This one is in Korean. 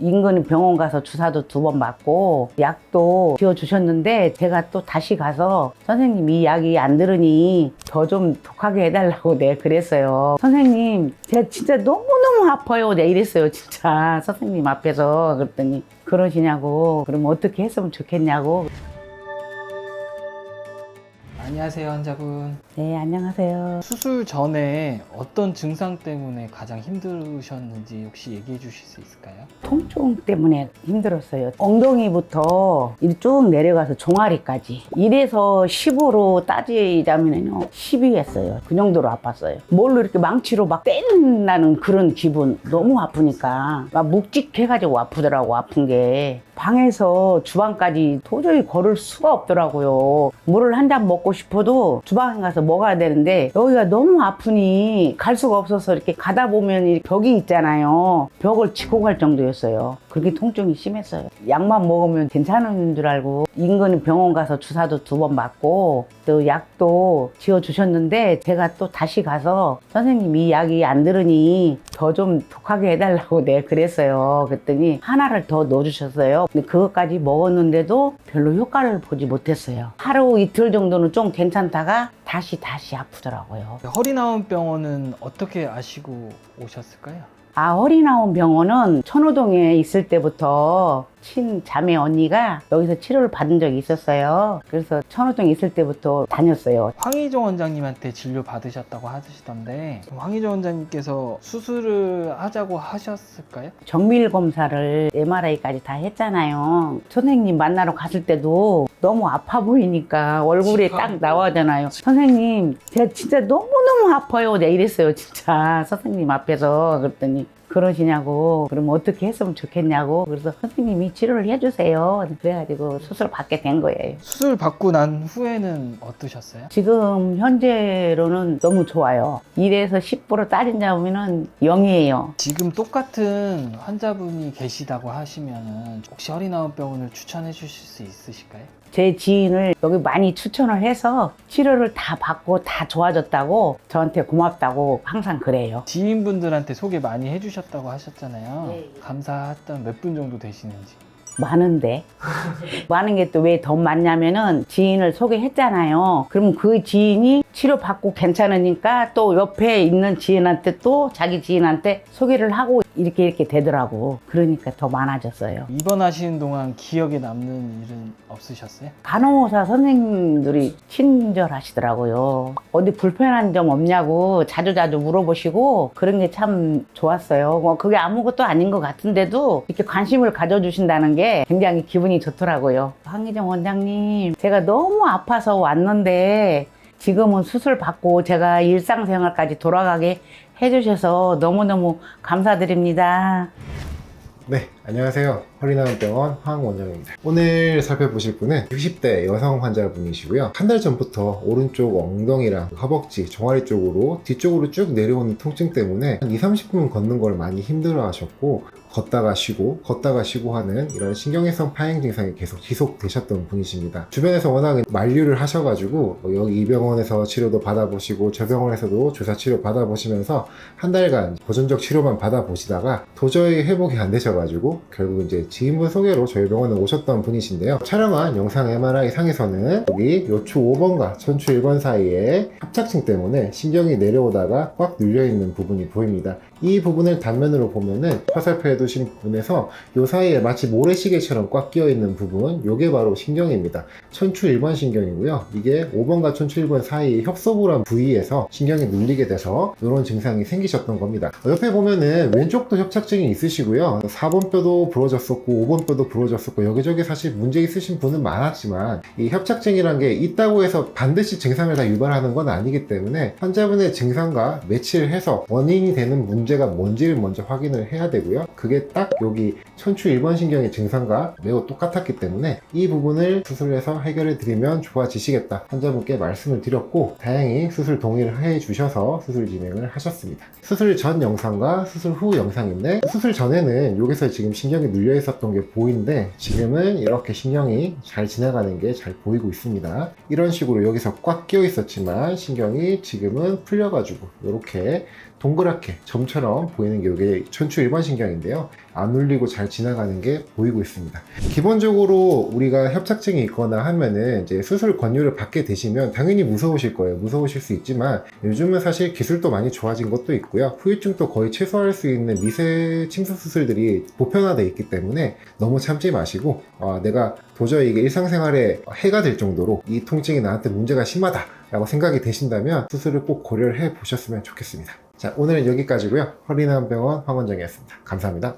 인근 병원 가서 주사도 두 번 맞고 약도 지어주셨는데 제가 또 다시 가서 선생님 이 약이 안 들으니 더 좀 독하게 해달라고 네 그랬어요. 선생님 제가 진짜 너무너무 아파요. 네 이랬어요 진짜 선생님 앞에서 그랬더니 그러시냐고 그럼 어떻게 했으면 좋겠냐고 안녕하세요 환자분. 네 안녕하세요. 수술 전에 어떤 증상 때문에 가장 힘드셨는지 혹시 얘기해 주실 수 있을까요? 통증 때문에 힘들었어요. 엉덩이부터 이리 쭉 내려가서 종아리까지. 1에서 10으로 따지자면요. 10이 했어요. 그 정도로 아팠어요. 뭘로 이렇게 망치로 막 때린다는 그런 기분. 너무 아프니까. 막 묵직해가지고 아프더라고, 아픈 게. 방에서 주방까지 도저히 걸을 수가 없더라고요. 물을 한 잔 먹고 싶어도 주방에 가서 먹어야 되는데 여기가 너무 아프니 갈 수가 없어서 이렇게 가다 보면 이 벽이 있잖아요. 벽을 짚고 갈 정도였어요. 그렇게 통증이 심했어요. 약만 먹으면 괜찮은 줄 알고 인근 병원 가서 주사도 두 번 맞고 또 약도 지어 주셨는데 제가 또 다시 가서 선생님 이 약이 안 들으니 더 좀 독하게 해달라고 네 그랬어요. 그랬더니 하나를 더 넣어주셨어요. 근데 그것까지 먹었는데도 별로 효과를 보지 못했어요. 하루 이틀 정도는 좀 괜찮다가 다시 다시 아프더라고요. 허리 나온 병원은 어떻게 아시고 오셨을까요? 아, 허리 나온 병원은 천호동에 있을 때부터 친 자매 언니가 여기서 치료를 받은 적이 있었어요. 그래서 천호동에 있을 때부터 다녔어요. 황희정 원장님한테 진료 받으셨다고 하시던데 황희정 원장님께서 수술을 하자고 하셨을까요? 정밀 검사를 MRI까지 다 했잖아요. 선생님 만나러 갔을 때도 너무 아파 보이니까 얼굴에 딱 나와잖아요. 선생님, 제가 진짜 너무너무 아파요. 내가 이랬어요. 진짜 선생님 앞에서 그랬더니 그러시냐고. 그럼 어떻게 했으면 좋겠냐고. 그래서 선생님이 치료를 해주세요. 그래가지고 수술 받게 된 거예요. 수술 받고 난 후에는 어떠셨어요? 지금 현재로는 너무 좋아요. 1에서 10% 따진다면은 0이에요. 지금 똑같은 환자분이 계시다고 하시면은 혹시 허리 나온 병원을 추천해 주실 수 있으실까요? 제 지인을 여기 많이 추천을 해서 치료를 다 받고 다 좋아졌다고 저한테 고맙다고 항상 그래요. 지인분들한테 소개 많이 해주셨 다고 하셨잖아요. 네, 예. 감사했던 몇 분 정도 되시는지. 많은데 많은 게 또 왜 더 많냐면은 지인을 소개했잖아요 그럼 그 지인이 치료받고 괜찮으니까 또 옆에 있는 지인한테 또 자기 지인한테 소개를 하고 이렇게 이렇게 되더라고 그러니까 더 많아졌어요 입원하시는 동안 기억에 남는 일은 없으셨어요? 간호사 선생님들이 친절하시더라고요 어디 불편한 점 없냐고 자주자주 물어보시고 그런 게 참 좋았어요 뭐 그게 아무것도 아닌 것 같은데도 이렇게 관심을 가져주신다는 게 굉장히 기분이 좋더라고요 황희정 원장님 제가 너무 아파서 왔는데 지금은 수술 받고 제가 일상생활까지 돌아가게 해주셔서 너무너무 감사드립니다. 네, 안녕하세요. 허리나은 병원 황 원장입니다. 오늘 살펴보실 분은 60대 여성 환자분이시고요. 한 달 전부터 오른쪽 엉덩이랑 허벅지, 종아리 쪽으로 뒤쪽으로 쭉 내려오는 통증 때문에 한 2, 30분 걷는 걸 많이 힘들어 하셨고 걷다가 쉬고 걷다가 쉬고 하는 이런 신경외성 파행 증상이 계속 지속되셨던 분이십니다. 주변에서 워낙 만류를 하셔가지고 뭐 여기 이 병원에서 치료도 받아보시고 저 병원에서도 조사 치료 받아보시면서 한 달간 보존적 치료만 받아보시다가 도저히 회복이 안 되셔가지고 결국 이제 지인분 소개로 저희 병원에 오셨던 분이신데요. 촬영한 영상 MRI 상에서는 여기 요추 5번과 전추 1번 사이에 합착증 때문에 신경이 내려오다가 꽉 눌려있는 부분이 보입니다. 이 부분을 단면으로 보면은 화살표에 두신 부분에서 요 사이에 마치 모래시계처럼 꽉 끼어 있는 부분, 요게 바로 신경입니다. 천추 1번 신경이고요. 이게 5번과 천추 1번 사이 협소부란 부위에서 신경이 눌리게 돼서 이런 증상이 생기셨던 겁니다. 옆에 보면은 왼쪽도 협착증이 있으시고요. 4번 뼈도 부러졌었고 5번 뼈도 부러졌었고 여기저기 사실 문제 있으신 분은 많았지만 이 협착증이란 게 있다고 해서 반드시 증상을 다 유발하는 건 아니기 때문에 환자분의 증상과 매치를 해서 원인이 되는 문제가 뭔지를 먼저 확인을 해야 되고요. 그게 딱 여기 천추 1번 신경의 증상과 매우 똑같았기 때문에 이 부분을 수술해서 해결해 드리면 좋아지시겠다 환자분께 말씀을 드렸고 다행히 수술 동의를 해 주셔서 수술 진행을 하셨습니다. 수술 전 영상과 수술 후 영상인데 수술 전에는 여기서 지금 신경이 눌려 있었던 게 보이는데 지금은 이렇게 신경이 잘 지나가는 게 잘 보이고 있습니다. 이런 식으로 여기서 꽉 끼어 있었지만 신경이 지금은 풀려가지고 이렇게 동그랗게 점처럼 보이는 게 이게 천추 일반 신경인데요. 안 울리고 잘 지나가는 게 보이고 있습니다. 기본적으로 우리가 협착증이 있거나 하면은 이제 수술 권유를 받게 되시면 당연히 무서우실 거예요. 무서우실 수 있지만 요즘은 사실 기술도 많이 좋아진 것도 있고요. 후유증도 거의 최소화할 수 있는 미세 침수 수술들이 보편화되어 있기 때문에 너무 참지 마시고 어, 내가 도저히 이게 일상생활에 해가 될 정도로 이 통증이 나한테 문제가 심하다 라고 생각이 되신다면 수술을 꼭 고려를 해 보셨으면 좋겠습니다. 자 오늘은 여기까지고요. 허리나은병원 황원장이었습니다. 감사합니다.